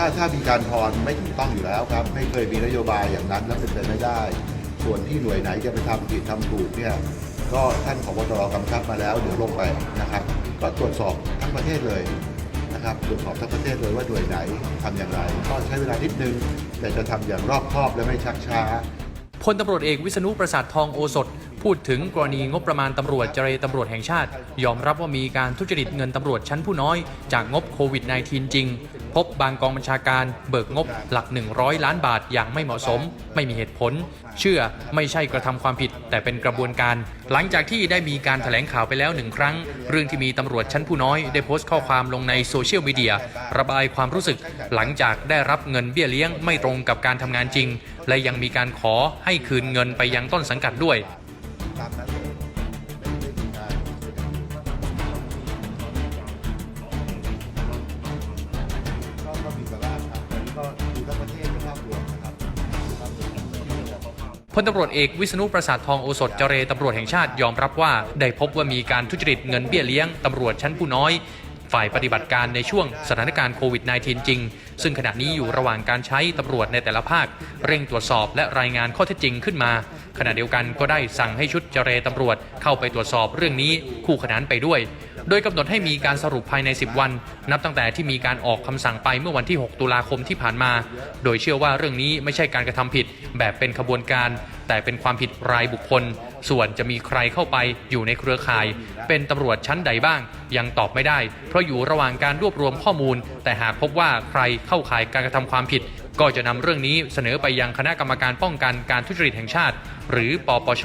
ถ้าถ้ามีการทอนไม่ถูกต้องอยู่แล้วครับ ไม่เคยมีนโยบายอย่างนั้นแล้วเป็นไปไม่ได้ ส่วนที่หน่วยไหนจะไปทำผิดทำถูกเนี่ยก็ท่านผบตรกำชับมาแล้วเดี๋ยวลงไปนะครับ ก็ตรวจสอบทั้งประเทศเลยนะครับตรวจสอบทั้งประเทศเลยว่าหน่วยไหนทำอย่างไร ก็ใช้เวลานิดนึง แต่จะทำอย่างรอบคอบและไม่ชักช้าพลตำรวจเอกวิษณุประสาททองโอสถพูดถึงกรณีงบประมาณตำรวจเจรตำรวจแห่งชาติ ยอมรับว่ามีการทุจริตเงินตำรวจชั้นผู้น้อยจากงบโควิด -19 จริง พบบางกองบัญชาการเบิกงบหลัก 100 ล้านบาทอย่างไม่เหมาะสม ไม่มีเหตุผล เชื่อไม่ใช่กระทำความผิด แต่เป็นกระบวนการ หลังจากที่ได้มีการแถลงข่าวไปแล้วหนึ่งครั้ง เรื่องที่มีตำรวจชั้นผู้น้อย ได้โพสต์ข้อความลงในโซเชียลมีเดียระบายความรู้สึก หลังจากได้รับเงินเบี้ยเลี้ยงไม่ตรงกับการทำงานจริง และยังมีการขอให้คืนเงินไปยังต้นสังกัดด้วย ตามนั้นเลยไม่ได้มีการก็ก็มีบ้างครับอันนี้ก็ดูทั้งประเทศก็ภาพรวมนะครับดูภาพรวมทั้งประเทศแล้วก็พลตำรวจเอกวิษณุประสาททองโอสถเจรตำรวจแห่งชาติยอมรับว่า ได้พบว่ามีการทุจริตเงินเบี้ยเลี้ยงตำรวจชั้นผู้น้อย ฝ่ายปฏิบัติการในช่วงสถานการณ์โควิด -19 จริง ซึ่งขณะนี้อยู่ระหว่างการใช้ตำรวจในแต่ละภาค เร่งตรวจสอบและรายงานข้อเท็จจริงขึ้นมา ขณะเดียวกันก็ได้สั่งให้ชุดเจรตำรวจเข้าไปตรวจสอบเรื่องนี้คู่ขนานไปด้วย โดยกำหนดให้มีการสรุปภายใน 10 วัน นับตั้งแต่ที่มีการออกคำสั่งไปเมื่อวันที่ 6 ตุลาคมที่ผ่านมา โดยเชื่อว่าเรื่องนี้ไม่ใช่การกระทำผิดแบบเป็นขบวนการ แต่เป็นความผิดรายบุคคล ส่วนจะมีใครเข้าไปอยู่ในเครือข่าย เป็นตำรวจชั้นใดบ้าง ยังตอบไม่ได้ เพราะอยู่ระหว่างการรวบรวมข้อมูล แต่หากพบว่าใครเข้าข่ายการกระทำความผิด ก็จะนำเรื่องนี้เสนอไปยังคณะกรรมการป้องกันการทุจริตแห่งชาติ หรือปปช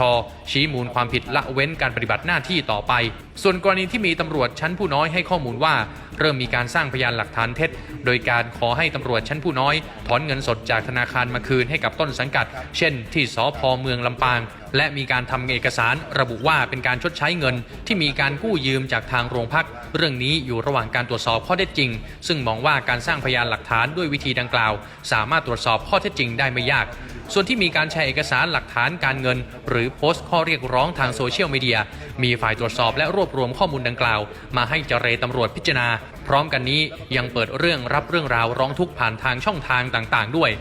ชี้มูลความผิดละเว้นการปฏิบัติหน้าที่ต่อไป ส่วนกรณีที่มีตำรวจชั้นผู้น้อยให้ข้อมูลว่า เริ่มมีการสร้างพยานหลักฐานเท็จ โดยการขอให้ตำรวจชั้นผู้น้อย ถอนเงินสดจากธนาคารมาคืนให้กับต้นสังกัด เช่น ที่สพเมืองลำปาง และมีการทำเอกสารระบุว่าเป็นการชดใช้เงิน ที่มีการกู้ยืมจากทางโรงพัก เรื่องนี้อยู่ระหว่างการตรวจสอบข้อเท็จจริง ซึ่งมองว่าการสร้างพยานหลักฐานด้วยวิธีดังกล่าวสาามารถตรวจสอบข้อเท็จจริงได้ไม่ยาก ส่วนที่มีการแชร์เอกสารหลักฐานการเงิน หรือโพสต์ข้อเรียกร้องทางโซเชียลมีเดีย มีฝ่ายตรวจสอบและรวบรวมข้อมูลดังกล่าว มาให้เจรตำรวจพิจารณา พร้อมกันนี้ยังเปิดเรื่องรับเรื่องราวร้องทุกข์ผ่านทางช่องทางต่าง ๆ ด้วย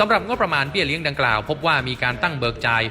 สำหรับงบประมาณเบี้ยเลี้ยงดังกล่าว พบว่ามีการตั้งเบิกจ่าย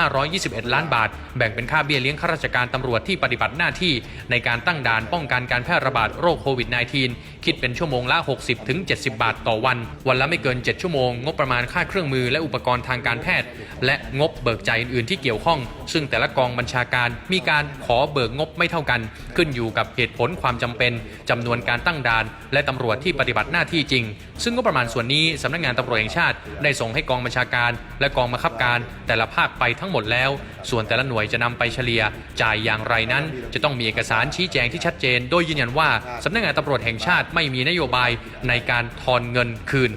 2,521 ล้านบาท แบ่งเป็นค่าเบี้ยเลี้ยงข้าราชการตำรวจที่ปฏิบัติหน้าที่ ในการตั้งด่านป้องกันการแพร่ระบาดโรคโควิด -19 คิดเป็นชั่วโมงละ60ถึงบาทต่อวัน วันละไม่เกิน 7 ชั่วโมง งบประมาณค่าเครื่องมือและอุปกรณ์ทางการแพทย์ และงบเบิกจ่ายอื่นๆที่เกี่ยวข้อง ซึ่งแต่ละกองบัญชาการมีการขอเบิกงบไม่เท่ากัน ขึ้นอยู่กับเหตุผลความจำเป็นจำนวนการตั้งด่าน และตำรวจที่ปฏิบัติหน้าที่จริง ซึ่งงบประมาณส่วนนี้สำนักงานตำรวจแห่งชาติ ได้ส่งให้กองบัญชาการ และกองบังคับการ แต่ละภาคไปทั้งหมดแล้ว ส่วนแต่ละหน่วยจะนำไปเฉลี่ยจ่ายอย่างไรนั้น จะต้องมีเอกสารชี้แจงที่ชัดเจน โดยยืนยันว่าสำนักงานตำรวจแห่งชาติไม่มีนโยบายในการทอนเงินคืน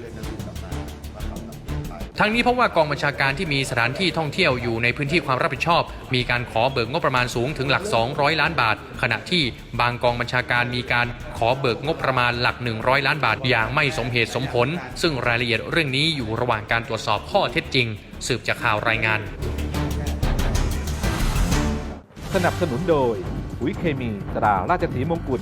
ทั้งนี้เพราะว่ากองบัญชาการที่มีสถานที่ท่องเที่ยวอยู่ในพื้นที่ความรับผิดชอบ มีการขอเบิกงบประมาณสูงถึงหลัก 200 ล้านบาท ขณะที่บางกองบัญชาการมีการขอเบิกงบประมาณหลัก 100 ล้านบาท อย่างไม่สมเหตุสมผล ซึ่งรายละเอียดเรื่องนี้อยู่ระหว่างการตรวจสอบข้อเท็จจริง สืบจากข่าวรายงาน สนับสนุนโดยปุ๋ยเคมีตราราชสีมงกุฎ